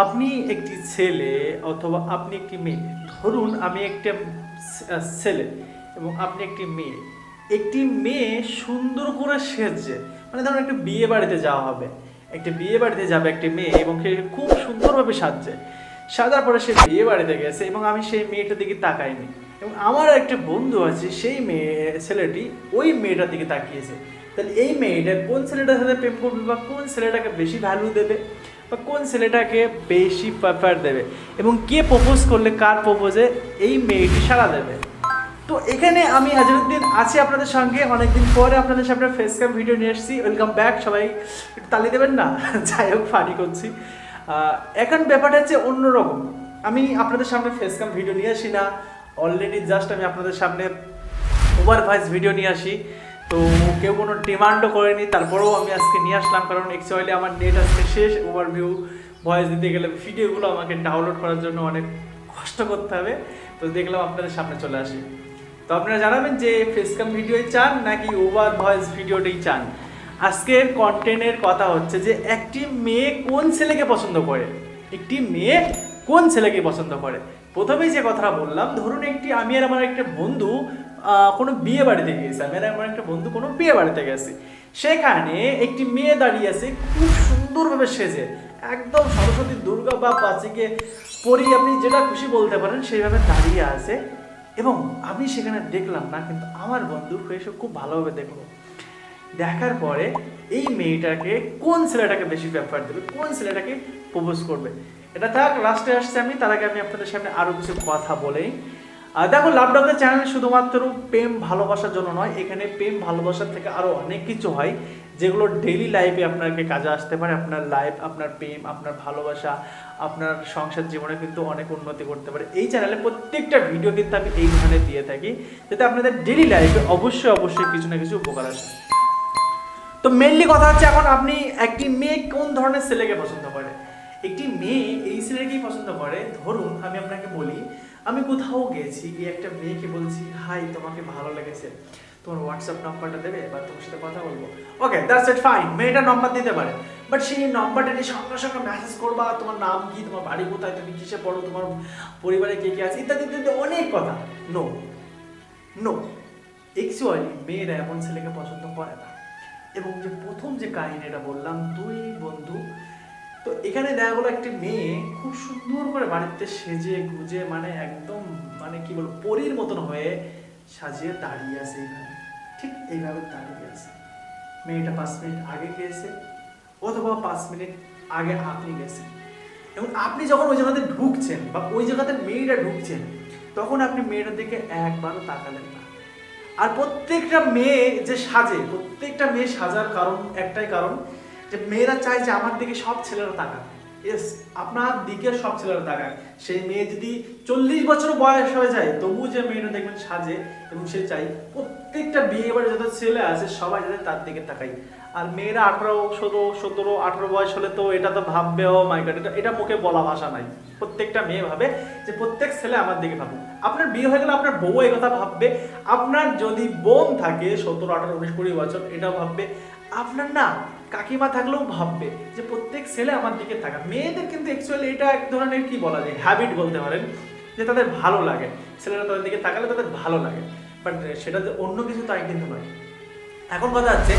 আপনি একটি ছেলে অথবা আপনি একটি মেয়ে, ধরুন আমি একটা ছেলে এবং আপনি একটি মেয়ে একটি মেয়ে সুন্দর করে সেজছে মানে ধরুন একটা বিয়ে বাড়িতে যাওয়া হবে, একটা বিয়ে বাড়িতে যাবে একটি মেয়ে এবং সে খুব সুন্দরভাবে সাজছে, সাজার পরে সে বিয়ে বাড়িতে গেছে এবং আমি সেই মেয়েটার দিকে তাকাইনি এবং আমার একটা বন্ধু আছে, সেই মেয়ে, ছেলেটি ওই মেয়েটার দিকে তাকিয়েছে, তাহলে এই মেয়েটা কোন ছেলেটার সাথে প্রেম করবে বা কোন ছেলেটাকে বেশি ভ্যালু দেবে? বা কোন ছেলেটাকে বেশি প্রেফার দেবে? এবং কে প্রপোজ করলে, কার প্রপোজে এই মেয়েটি সাড়া দেবে? তো এখানে আমি আজরুদ্দিন আছি আপনাদের সঙ্গে। অনেকদিন পরে আপনাদের সামনে ফেস ক্যাম ভিডিও নিয়ে এসেছি। ওয়েলকাম ব্যাক সবাই। একটু তালি দেবেন না? যাই হোক ফানি করছি। এখন ব্যাপারটা হচ্ছে অন্যরকম। আমি আপনাদের সামনে ফেস ক্যাম ভিডিও নিয়ে আসি না। অলরেডি জাস্ট আমি আপনাদের সামনে ওভার ভয়েস ভিডিও নিয়ে আসি। তো কেউ কোনো ডিমান্ডও করেনি, তারপরেও আমি আজকে নিয়ে আসলাম, কারণ অ্যাকচুয়ালি আমার নেট আজকে শেষ ওভারভিউ ভয়েস দিতে গেলে ভিডিওগুলো আমাকে ডাউনলোড করার জন্য অনেক কষ্ট করতে হবে। তো দেখলাম আপনাদের সামনে চলে আসি। তো আপনারা জানাবেন যে ফেসকাম ভিডিওই চান নাকি ওভার ভয়েস ভিডিওটাই চান? আজকের কন্টেন্টের কথা হচ্ছে যে একটি মেয়ে কোন ছেলেকে পছন্দ করে? একটি মেয়ে কোন ছেলেকে পছন্দ করে? প্রথমেই যে কথাটা বললাম, ধরুন একটি, আমি আর আমার একটা বন্ধু কোনো বিয়ে বাড়িতে গিয়েছে। আমি আমার একটা বন্ধু কোনো বিয়ে বাড়িতে গেছে। সেখানে একটি মেয়ে দাঁড়িয়ে আছে, খুব সুন্দরভাবে সেজে। একদম সরস্বতী দুর্গা বা পাচিকে পরি আপনি যেটা খুশি বলতে পারেন, সেইভাবে দাঁড়িয়ে আছে। এবং আমি সেখানে দেখলাম না, কিন্তু আমার বন্ধু এসে খুব ভালোভাবে দেখল। দেখার পরে এই মেয়েটাকে কোন ছেলেটাকে বেশি প্রেফার দেবে, কোন ছেলেটাকে প্রপোজ করবে? এটা থাক লাস্টে আসছে আমি, তার আগে আমি আপনাদের সামনে আরও কিছু কথা বলেই। আর দেখো লাভডাউনের চ্যানেল শুধুমাত্র প্রেম ভালোবাসার জন্য নয়, এখানে প্রেম ভালোবাসার থেকে আরও অনেক কিছু হয়, যেগুলো ডেইলি লাইফে আপনাকে কাজে আসতে পারে। আপনার লাইফ আপনার প্রেম, আপনার ভালোবাসা, আপনার সংসার জীবনে কিন্তু অনেক উন্নতি করতে পারে। এই চ্যানেলে প্রত্যেকটা ভিডিও কিন্তু আমি এই ধরনের দিয়ে থাকি, যাতে আপনাদের ডেইলি লাইফে অবশ্যই অবশ্যই কিছু না কিছু উপকার আসে। তো মেনলি কথা হচ্ছে, এখন আপনি একটি মেয়ে কোন ধরনের ছেলেকে পছন্দ করে একটি মেয়ে এই ছেলেকেই পছন্দ করে, ধরুন আমি আপনাকে বলি আমি কোথাও গেছি, গিয়ে একটা মেয়েকে বলছি, হাই, তোমাকে ভালো লেগেছে। তোমার হোয়াটসঅ্যাপ নাম্বারটা দেবে বা তোমার সাথে কথা বলব। ওকে দ্যাটস ইট ফাইন মেয়েটা নাম্বার দিতে পারে। বাট সেই নাম্বারটা নিয়ে সঙ্গে সঙ্গে মেসেজ করবা, তোমার নাম কি, তোমার বাড়ি কোথায়, তুমি কিসে পড়ো, তোমার পরিবারে কে কে আছে, ইত্যাদি ইত্যাদি অনেক কথা। নো নো অ্যাকচুয়ালি মেয়েরা এমন ছেলেকে পছন্দ করে না। এবং যে প্রথম যে কাহিনীটা বললাম দুই বন্ধু তো এখানে দেখা গেলো একটি মেয়ে খুব সুন্দর করে বাড়িতে সেজে গুজে মানে একদম মানে কি বলব, পরীর মতন হয়ে সাজিয়ে দাঁড়িয়ে আছে এইভাবে ঠিক এইভাবে দাঁড়িয়ে আছে। মেয়েটা পাঁচ মিনিট আগে গিয়েছে অথবা পাঁচ মিনিট আগে আপনি গেছেন। এবং আপনি যখন ওই জায়গাতে ঢুকছেন বা ওই জায়গাতে মেয়েটা ঢুকছেন, তখন আপনি মেয়েটার দিকে একবারও তাকালেন না। আর প্রত্যেকটা মেয়ে যে সাজে, প্রত্যেকটা মেয়ে সাজার কারণ একটাই কারণ যে মেয়েরা চায় যে আমার দিকে সব ছেলেরা তাকায় ইয়েস আপনার দিকে সব ছেলেরা তাকায় সেই মেয়ে যদি চল্লিশ বছর বয়স হয়ে যায় তবু যে মেয়েটা দেখবেন সাজে এবং সে চাই প্রত্যেকটা বিয়ে বাড়ি যত ছেলে আছে, সবাই যাতে তার দিকে তাকাই। আর মেয়েরা আঠারো, ষোলো, সতেরো, আঠারো বয়স হলে তো এটা তো ভাববে ও মাই গড এটা এটা মুখে বলা ভাষা নাই। প্রত্যেকটা মেয়ে ভাবে যে প্রত্যেক ছেলে আমার দিকে ভাবে আপনার বিয়ে হয়ে গেলে আপনার বউ কথা ভাববে। আপনার যদি বোন থাকে, সতেরো, আঠারো, উনিশ, কুড়ি বছর এটাও ভাববে। আপনার না কাকিমা থাকলেও ভাববে যে প্রত্যেক ছেলে আমার দিকে থাকা মেয়েদের কিন্তু অ্যাকচুয়ালি এটা এক ধরনের কি বলা যায় হ্যাবিট বলতে পারেন, যে তাদের ভালো লাগে। ছেলেরা তাদের দিকে তাকালে তাদের ভালো লাগে। বাট সেটা যে অন্য কিছু তাই কিন্তু নয়। এখন কথা হচ্ছে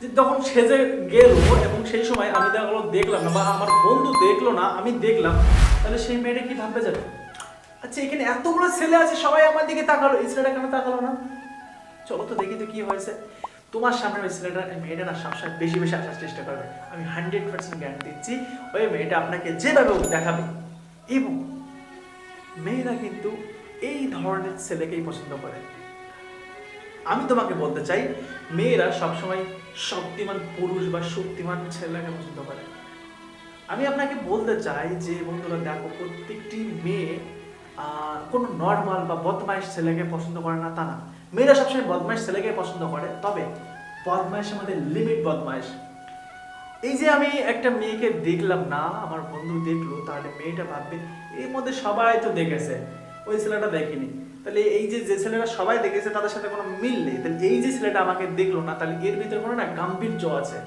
যে যখন সেজে গেল এবং সেই সময় আমি দেখা দেখলাম না বা আমার বন্ধু দেখল না, আমি দেখলাম তাহলে সেই মেয়েটা কি ভাববে যাবে আচ্ছা এখানে এতগুলো ছেলে আছে, সবাই আমার দিকে তাকালো এই ছেলেটা কেন তাকালো না? চলো তো দেখি তো কি হয়েছে। তোমার সামনে ওই ছেলেটা মেয়েটা না সবসময় বেশি বেশি আসার চেষ্টা করবে। আমি হান্ড্রেড পার্সেন্ট গ্যারান্টি দিচ্ছি, ওই মেয়েটা আপনাকে যেভাবে দেখাবে। এবং মেয়েরা কিন্তু এই ধরনের ছেলেকেই পছন্দ করে। আমি তোমাকে বলতে চাই, মেয়েরা সবসময় শক্তিমান পুরুষ বা শক্তিমান ছেলেকে পছন্দ করে। আমি আপনাকে বলতে চাই যে, বন্ধুরা, দেখো, প্রত্যেকটি মেয়ে কোনো নর্মাল বা বদমাইশ ছেলেকে পছন্দ করে না, তা না। মেয়েরা সবসময় বদমাইশ ছেলেকে পছন্দ করে, তবে বদমাইশের মধ্যে লিমিট বদমাইশ। এই যে আমি একটা মেয়েকে দেখলাম না, আমার বন্ধু দেখল, তাহলে মেয়েটা ভাববে, এর মধ্যে সবাই তো দেখেছে, ওই ছেলেটা দেখেনি। তাহলে এই যে যে ছেলেরা সবাই দেখেছে, তাদের সাথে কোনো মিল নেই। তাহলে এই যে ছেলেটা আমাকে দেখল না, তাহলে এর ভিতরে কোনো না গাম্ভীর্য আছে।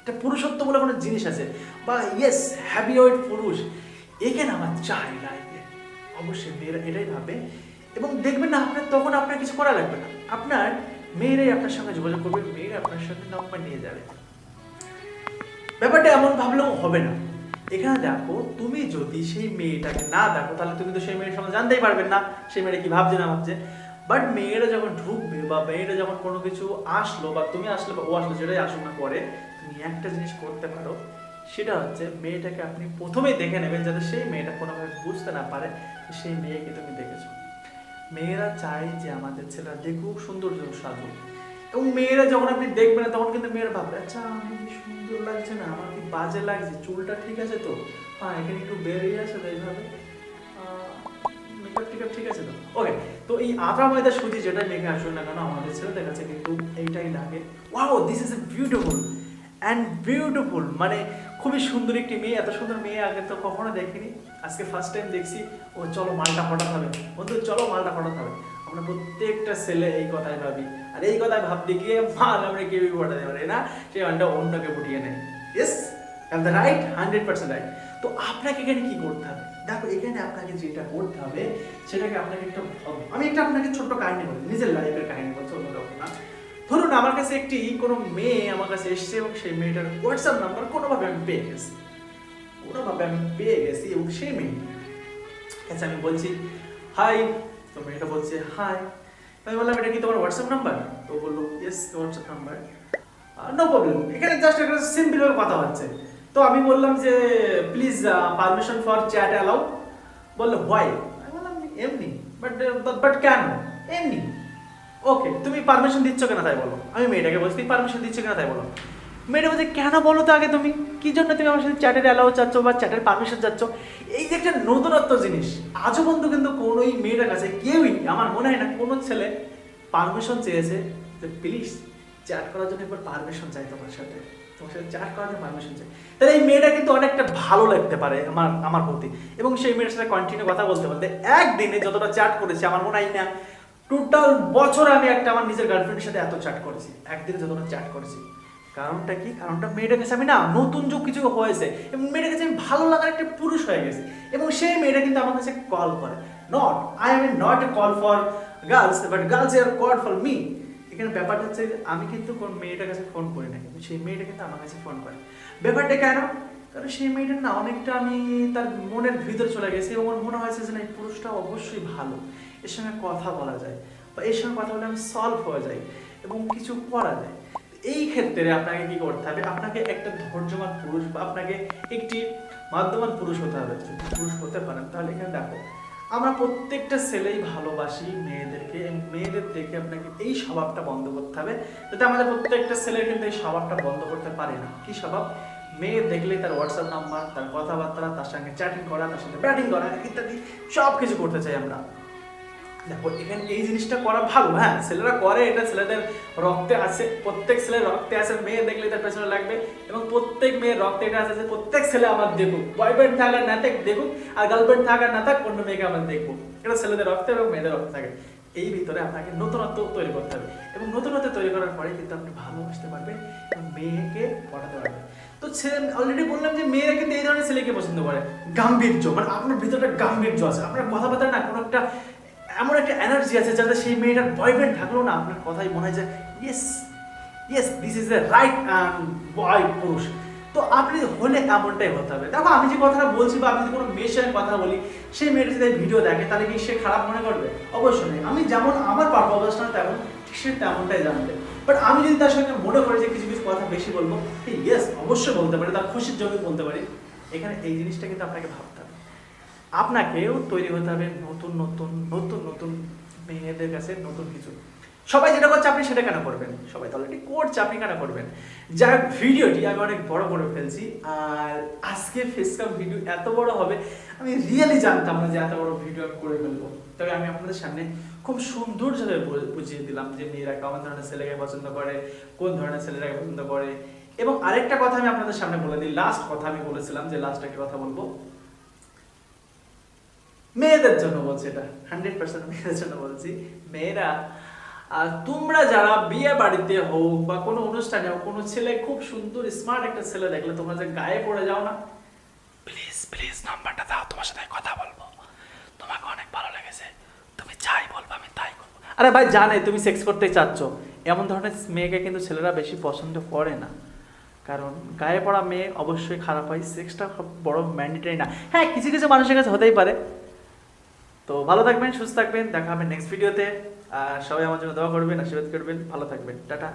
একটা পুরুষত্ব বলে কোনো জিনিস আছে। বা ইয়েস হ্যাবিওয়েড পুরুষ। এখানে আমার চাই লাইফে অবশ্যই মেয়েরা এটাই ভাবে এবং দেখবেন না, আপনার তখন আপনার কিছু করা লাগবে না। আপনার মেয়েরাই আপনার সঙ্গে যোগাযোগ করবে, মেয়েরা আপনার সঙ্গে নাম্বার নিয়ে যাবে। ব্যাপারটা এমন ভাবলেও হবে না। এখানে দেখো, তুমি যদি সেই মেয়েটাকে না দেখো, তাহলে তুমি তো সেই মেয়ের সঙ্গে জানতেই পারবেন না সেই মেয়েটা কি ভাবছে না ভাবছে। বাট মেয়েরা যখন ঢুকবে বা মেয়েরা যখন কোনো কিছু আসলো বা তুমি আসলে বা ও আসলো যেটাই আসুক না পরে, তুমি একটা জিনিস করতে পারো। সেটা হচ্ছে মেয়েটাকে আপনি প্রথমেই দেখে নেবেন যাতে সেই মেয়েটা কোনোভাবে বুঝতে না পারে সেই মেয়েকে তুমি দেখেছ। মেয়েরা চায় যে আমাদের ছেলেরা দেখুক সৌন্দর্য সাজুক। এবং মেয়েরা যখন আপনি দেখবেন তখন কিন্তু মেয়েরা ভাববে আচ্ছা আমি কি সুন্দর লাগছে না, আমার কি বাজে লাগছে, চুলটা ঠিক আছে তো? হ্যাঁ এখানে একটু বেরিয়ে আছে তো এইভাবে। মেকআপ টেকআপ ঠিক আছে তো? ওকে তো এই আটা ময়দা সুজি যেটা মেখে আসুন না কেন, আমাদের ছেলেদের কাছে কিন্তু এইটাই লাগে। Wow this is a beautiful and beautiful মানে খুবই সুন্দর একটি মেয়ে, এত সুন্দর মেয়ে আগে তো কখনো দেখিনি। আজকে ফার্স্ট টাইম দেখছি, ও চলো মালটা ফটাতে হবে। বন্ধু, চলো মালটা ফটাতে হবে। আমরা প্রত্যেকটা ছেলে এই কথাই ভাবি। আর এই কথায় ভাবতে গিয়ে মাল আমরা কেউই ফটাতে পারি না সেই মালটা অন্যকে ফুটিয়ে নেয়। Yes the right hundred percent right তো আপনাকে এখানে কি করতে হবে? দেখো, এখানে আপনাকে যেটা করতে হবে, সেটাকে আপনাকে একটা আমি একটা আপনাকে ছোট্ট কাহিনী বলি। নিজের লাইফের কাহিনী বলছি, অন্য রকম না। ধরুন আমার কাছে একটি, কোনো মেয়ে আমার কাছে এসেছে এবং সেই মেয়েটার হোয়াটসঅ্যাপ নাম্বার কোনোভাবে আমি পেয়ে গেছি। কোনোভাবে আমি পেয়ে গেছি এবং সেই মেয়ে আচ্ছা আমি বলছি হাই তো মেয়েটা বলছে হাই আমি বললাম, এটা কি তোমার হোয়াটসঅ্যাপ নাম্বার তো বলল yes WhatsApp number no problem এখানে জাস্ট একটা সিম্পল ভাবে কথা হচ্ছে। তো আমি বললাম যে please permission for chat allow বলল হোয়াই আমি বললাম এমনি বাট বাট কেন? এমনি ওকে তুমি পারমিশন দিচ্ছ কেন তাই বলো। আমি মেয়েটাকে বলছি, তুমি পারমিশন দিচ্ছ কেন তাই বলো। মেয়েটা বলছে, কেন বলো তো আগে তুমি? কি জন্য তুমি আমার সাথে চ্যাটের অ্যালাউ চাচ্ছ বা চ্যাটের পারমিশন চাচ্ছ? এই যে একটা নতুনত্ব জিনিস, আজও পর্যন্ত কিন্তু কোনোই মেয়েটার কাছে কেউই, আমার মনে হয় না কোনো ছেলে পারমিশন চেয়েছে যে প্লিজ চ্যাট করার জন্য একবার পারমিশন চাই তোমার সাথে। তোমার সাথে চ্যাট করার জন্য পারমিশন চাই। তাহলে এই মেয়েটা কিন্তু অনেকটা ভালো লাগতে পারে আমার আমার প্রতি। এবং সেই মেয়েটার সাথে কন্টিনিউ কথা বলতে বলতে একদিনে যতটা চ্যাট করেছে, আমার মনে হয় না টোটাল বছর আমি একটা আমার নিজের গার্লফ্রেন্ডের সাথে এত চ্যাট করেছি, একদিনে যতটা চ্যাট করেছি। কারণটা কি? কারণটা মেয়েটার কাছে আমি না, নতুন যুগ কিছু হয়েছে, এবং মেয়েটার কাছে আমি ভালো লাগার একটা পুরুষ হয়ে গেছে, এবং সেই মেয়েটা কিন্তু আমার কাছে কল করে। Not I am not a call for girls but girls are call for me এখানে ব্যাপারটা হচ্ছে, আমি কিন্তু কোন মেয়েটার কাছে ফোন করি না কিন্তু সেই মেয়েটা কিন্তু আমার কাছে ফোন করে। ব্যাপারটা কেন? কারণ সেই মেয়েটার না অনেকটা আমি তার মনের ভিতরে চলে গেছি এবং আমার মনে হয়েছে যে না, এই পুরুষটা অবশ্যই ভালো। এর সঙ্গে কথা বলা যায় বা এর সঙ্গে কথা বলে আমি সলভ হয়ে যাই এবং কিছু করা যায়। এই ক্ষেত্রে আপনাকে কি করতে হবে? আপনাকে একটা ধৈর্যবান পুরুষ বা আপনাকে একটি মাধ্যমান পুরুষ হতে হবে। যদি পুরুষ হতে পারেন, তাহলে এখানে দেখো, আমরা প্রত্যেকটা ছেলেই ভালোবাসি মেয়েদেরকে মেয়েদের দেখে আপনাকে এই স্বভাবটা বন্ধ করতে হবে। যাতে আমাদের প্রত্যেকটা ছেলের কিন্তু এই স্বভাবটা বন্ধ করতে পারে না। কি স্বভাব? মেয়ে দেখলেই তার হোয়াটসঅ্যাপ নাম্বার তার কথাবার্তা, তার সঙ্গে চ্যাটিং করা, তার সাথে ব্যাটিং করা, ইত্যাদি সব কিছু করতে চাই আমরা। দেখো এখানে এই জিনিসটা করা ভালো হ্যাঁ? ছেলেরা করে, এটা ছেলেদের রক্তে আছে, প্রত্যেক ছেলের রক্তে আছে, মেয়ে দেখলে তার পেছনে লাগবে, এবং প্রত্যেক মেয়ের রক্তে এটা আছে যে প্রত্যেক ছেলে আমার দেখুক বয়ফ্রেন্ড থাক আর না থাক দেখুক, আর গার্লফ্রেন্ড থাক আর না থাক, অন্য মেয়েকে আমরা দেখব। এটা ছেলেদের রক্তে এবং মেয়েদের রক্তে থাকে। এই ভিতরে আপনাকে নতুনত্ব তৈরি করতে হবে, এবং নতুনত্ব তৈরি করার পরে কিন্তু আপনি ভালোবাসতে পারবেন, এবং মেয়েকে পড়াতে পারবেন। তো ছেলে অলরেডি বললাম যে মেয়েরা কিন্তু এই ধরনের ছেলেকে পছন্দ করে। গাম্ভীর্য মানে আপনার ভিতরে একটা গাম্ভীর্য আছে। আপনার কথাবার্তা না কোনো একটা, এমন একটা এনার্জি আছে যাতে সেই মেয়েটার বয়ফ্রেন্ড থাকলেও না আপনার কথাই মনে হয় যে yes yes this is a right boy পুরুষ তো আপনি হলে এমনটাই হতে হবে। দেখো, আমি যে কথাটা বলছি বা আমি যদি কোনো মেয়ের সঙ্গে কথা বলি, সেই মেয়েটা যদি ভিডিও দেখে, তাহলে কি সে খারাপ মনে করবে? অবশ্যই। আমি যেমন আমার পারফরমেন্সটা তেমন। ঠিক সে তেমনটাই জানবে বাট আমি যদি তার সঙ্গে মনে করি যে কিছু কিছু কথা বেশি বলব ইয়েস অবশ্যই বলতে পারি, তার খুশির জন্য বলতে পারি। এখানে এই জিনিসটা কিন্তু আপনাকে ভাবতে হবে। আপনাকেও তৈরি হতে হবে নতুন নতুন নতুন নতুন মেয়েদের কাছে নতুন কিছু। সবাই যেটা করছে আপনি সেটা কেন করবেন? সবাই তো অলরেডি করছে আপনি কেন করবেন? যার ভিডিওটি আমি অনেক বড় করে ফেলছি আর আজকে ফেসকাম ভিডিও এত বড় হবে, আমি রিয়েলি জানতাম না যে এত বড় ভিডিও আমি করে ফেলব। তবে আমি আপনাদের সামনে খুব সৌন্দর্যভাবে বু- বুঝিয়ে দিলাম যে মেয়েরা কেমন ধরনের ছেলেকে পছন্দ করে, কোন ধরনের ছেলেটাকে পছন্দ করে। এবং আরেকটা কথা আমি আপনাদের সামনে বলে দিই লাস্ট কথা আমি বলেছিলাম যে লাস্ট একটা কথা বলব। মেয়েদের জন্য বলছি এটা হান্ড্রেড পার্সেন্ট মেয়েদের জন্য বলছি। মেয়েরা আর তোমরা যারা বিয়ে বাড়িতে হোক বা কোনো অনুষ্ঠানে হোক কোনো ছেলে খুব সুন্দর স্মার্ট একটা ছেলে দেখলে তোমরা যে গায়ে পড়ে যাও না। প্লিজ প্লিজ নাম্বারটা দাও তোমার সাথে কথা বলব। তোমাকে অনেক ভালো লেগেছে। তুমি যাই বলব আমি তাই করব। আরে ভাই জানে তুমি সেক্স করতে চাচ্ছ। এমন ধরনের মেয়েকে কিন্তু ছেলেরা বেশি পছন্দ করে না। কারণ গায়ে পড়া মেয়ে অবশ্যই খারাপ হয় সেক্সটা খুব বড় ম্যান্ডেটারি না। হ্যাঁ কিছু কিছু মানুষের কাছে হতেই পারে। তো ভালো থাকবেন সুস্থ থাকবেন দেখা হবে নেক্সট ভিডিওতে সবাই আমার জন্য দোয়া করবেন আশীর্বাদ করবেন। ভালো থাকবেন। টাটা।